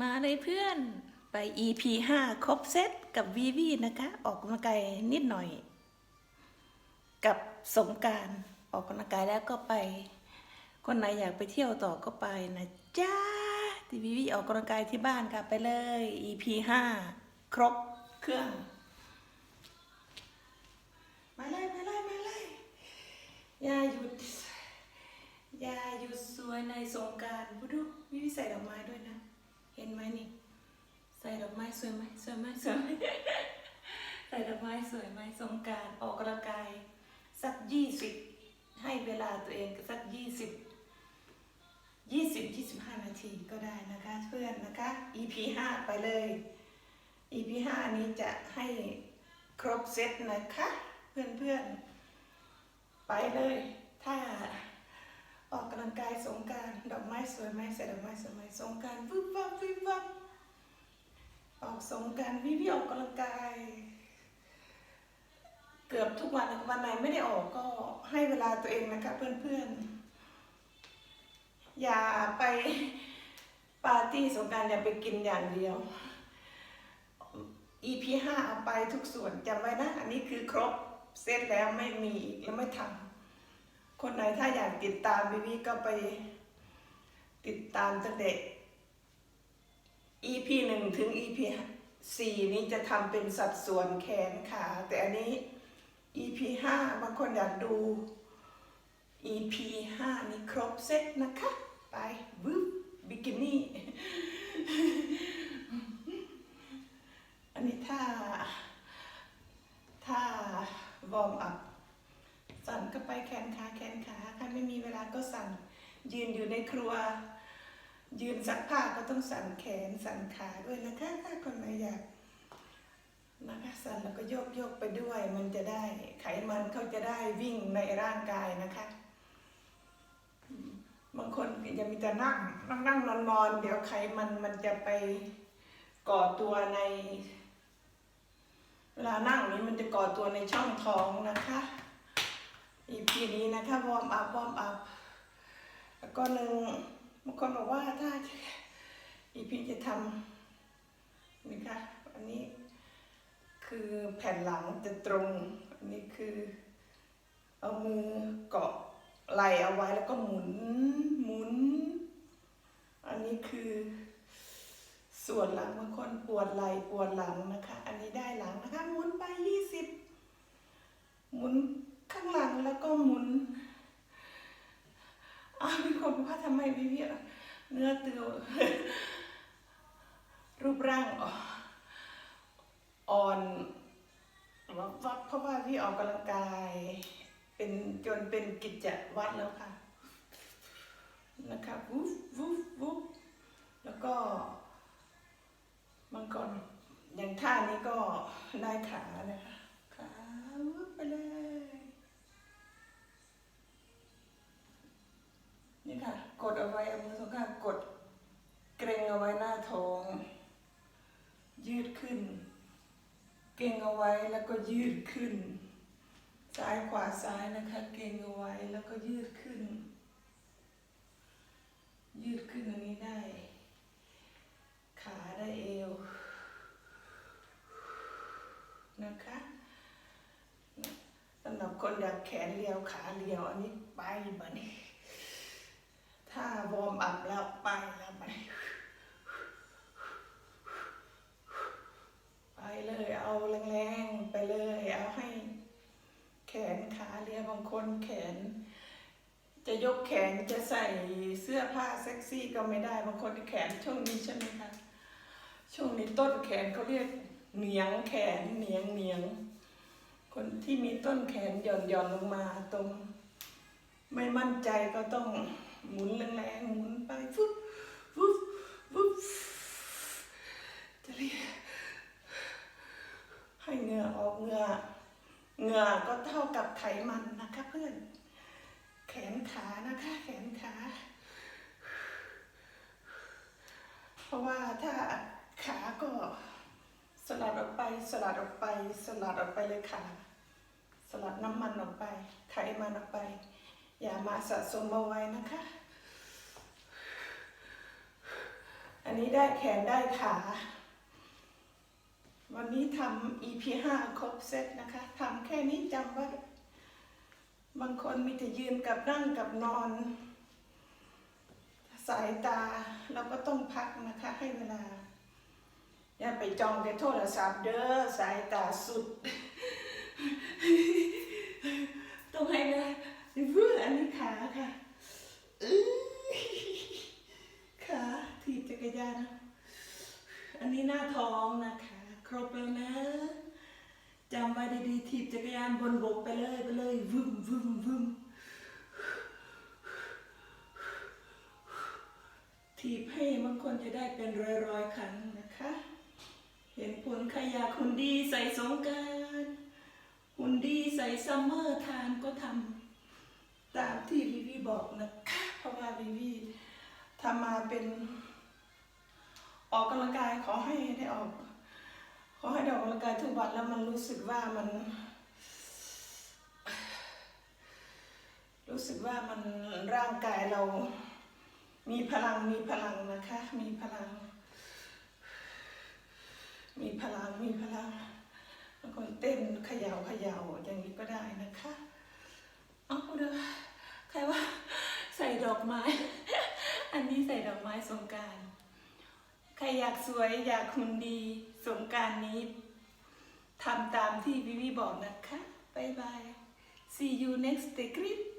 มาเลยเพื่อนไป EP 5 ครบเซตกับวีวีนะคะ ออกกำลังกายนิดหน่อย กับสงการออกกำลังกายแล้วก็ไป คนไหนอยากไปเที่ยวต่อก็ไปนะจ้าที่วีวีออกกำลังกายที่บ้านค่ะไปเลย EP 5 ครบเครื่อง มาเลยมาเลยมาเลยอย่าหยุดอย่าหยุดสวยในสงการพูดูวิวิใส่ดอกไม้ด้วยนะ ห็นไหมนี่ ใส่ดอกไม้สวยไหมสวยไหมสวยไหมใส่ดอกไม้สวยไหมสงการออกกำลังกายสักยี่สิบให้เวลาตัวเองสักยี่สิบยี่สิบยี่สิบห้านาทีก็ได้นะคะเพื่อนนะคะ EP ห้าไปเลย EP ห้านี้จะให้ครบเซตนะคะ เพื่อนเพื่อนๆไปเลย ถ้า ออกกำลังกายสงการดอกไม้สวยไหมใส่ดอกไม้สวยไหมสงการวิบวับวิบวับออกสงการวิวออกกำลังกาย เกือบทุกวันวันไหนไม่ได้ออกก็ให้เวลาตัวเองนะคะเพื่อนๆ อย่าไปปาร์ตี้สงการอย่าไปกินอย่างเดียว EP ห้าเอาไปทุกส่วนจำไว้นะ อันนี้คือครบเซตแล้วไม่มีแล้วไม่ทำ คนไหนถ้าอยากติดตามวิวีก็ไปติดตามตั้งแต่ EP หนึ่งถึง EP สี่นี้จะทำเป็นสัดส่วนแขนขาแต่อันนี้ EP ห้าบางคนอยากดู EP ห้านี้ครบเซตนะคะ ไปวึบบิกินี่ อันนี้ถ้าถ้าวอร์มอัพ ไปแขนขาแขนขาถ้าไม่มีเวลาก็สั่นยืนอยู่ในครัว ยืนซักผ้าก็ต้องสั่นแขนสั่นขาด้วยนะคะถ้าคนไหนอยากนะคะสั่นแล้วก็โยกโยกไปด้วย มันจะได้ไขมันเขาจะได้วิ่งในร่างกายนะคะบางคนจะมีแต่นั่งนั่งนั่งนอนนอนเดี๋ยวไขมันมันจะไปก่อตัวใน เวลานั่งนี้มันจะก่อตัวในช่องท้องนะคะ อีพีนี้นะคะวอร์มอัพวอร์มอัพแล้วก็หนึ่งบางคนบอกว่าถ้าอีพีจะทำนี่ค่ะอันนี้คือแผ่นหลังจะตรง อันนี้คือเอามือเกาะไหลเอาไว้แล้วก็หมุนหมุน อันนี้คือส่วนหลังบางคนปวดไหลปวดหลังนะคะ อันนี้ได้หลังนะคะหมุนไปยี่สิบหมุน ข้างหลังแล้วก็หมุนอ้าวมีคนบอกว่าทำไมพี่พี่เนื้อตัวรูปร่างอ่อนวับวับเพราะว่าพี่ออกกำลังกาย เป็นจนเป็นกิจวัตรแล้วค่ะนะคะวุบวุบวุบแล้วก็บางคนอย่างท่านี้ก็ได้ขานะคะขาวึบไปเลย นี่ค่ะ กดเอาไว้เอามือสองข้างกด เกรงเอาไว้หน้าท้อง ยืดขึ้น เกรงเอาไว้ แล้วก็ยืดขึ้น ซ้ายขวาซ้ายนะคะ เกรงเอาไว้แล้วก็ยืดขึ้น ยืดขึ้นอันนี้ได้ ขาได้เอวนะคะสำหรับคนอยากแขนเรียวขาเรียวอันนี้ไปบันนี้ถ้าวอร์มอัพแล้วไปแล้วไปเลยเอาแรงๆ ไปเลย เอาให้ แขนขาเรียวบางค นแขน จะยกแขนจะใส่เสื้อผ้าเซ็กซี่ก็ไม่ได้บางคนแขนช่วงนี้ใช่ไหมคะช่วงนี้ต้นแขนเขาเรียกเหนียงแขนเหนียงเหนียง คนที่มีต้นแขนหย่อนหย่อนลงมาตรง ไม่มั่นใจก็ต้องหมุนแรงๆหมุนไปฟุ๊บฟุ๊บฟุ๊บจะเรียกให้เหงื่อออกเหงื่อเหงื่อก็เท่ากับไขมัน ขานะคะ แขนขา เพราะว่าถ้าขาก็สลัดออกไป สลัดออกไป สลัดออกไปเลยค่ะ สลัดน้ำมันออกไป ไขมันออกไป อย่ามาสะสมเอาไว้นะคะ อันนี้ได้แขนได้ขา วันนี้ทำ EP ห้าครบเซตนะคะทำแค่นี้จำไว้ บางคนมีแต่ยืนกับนั่งกับนอน สายตาเราก็ต้องพักนะคะ ให้เวลา อย่าไปจองแต่โทรศัพท์เด้อสายตาสุด ต้องให้เวลาเพื่ออันนี้ขาค่ะขาถีบจักรยานอันนี้หน้าท้องนะคะ ครบแล้วนะ จำไว้ดีๆถีบจักรยานบนบกไปเลยไปเลย วึมวึมวึมถีบให้บางคนจะได้เป็นร้อยๆครั้งนะคะ เห็นผลใครอยากหุ่นดีใส่สงการหุ่นดีใส่ซัมเมอร์ทานก็ทำตามที่วิวีบอกนะคะ เพราะว่าวิวีทำมาเป็น ออกกำลังกายขอให้ได้ออก ขอให้ดออกกำลังกายทุกวันแล้วมันรู้สึกว่ามัน รู้สึกว่ามันร่างกายเรา มีพลังมีพลังนะคะ มีพลัง มีพลังมีพลังบางคนเต้นเขย่าเขย่าอย่างนี้ก็ได้นะคะเอาเด้อใครว่าใส่ดอกไม้ อันนี้ใส่ดอกไม้สงการ ใครอยากสวยอยากหุ่นดีสงการนี้ทำตามที่วิวีบอกนะคะ บ๊ายบาย see you next clip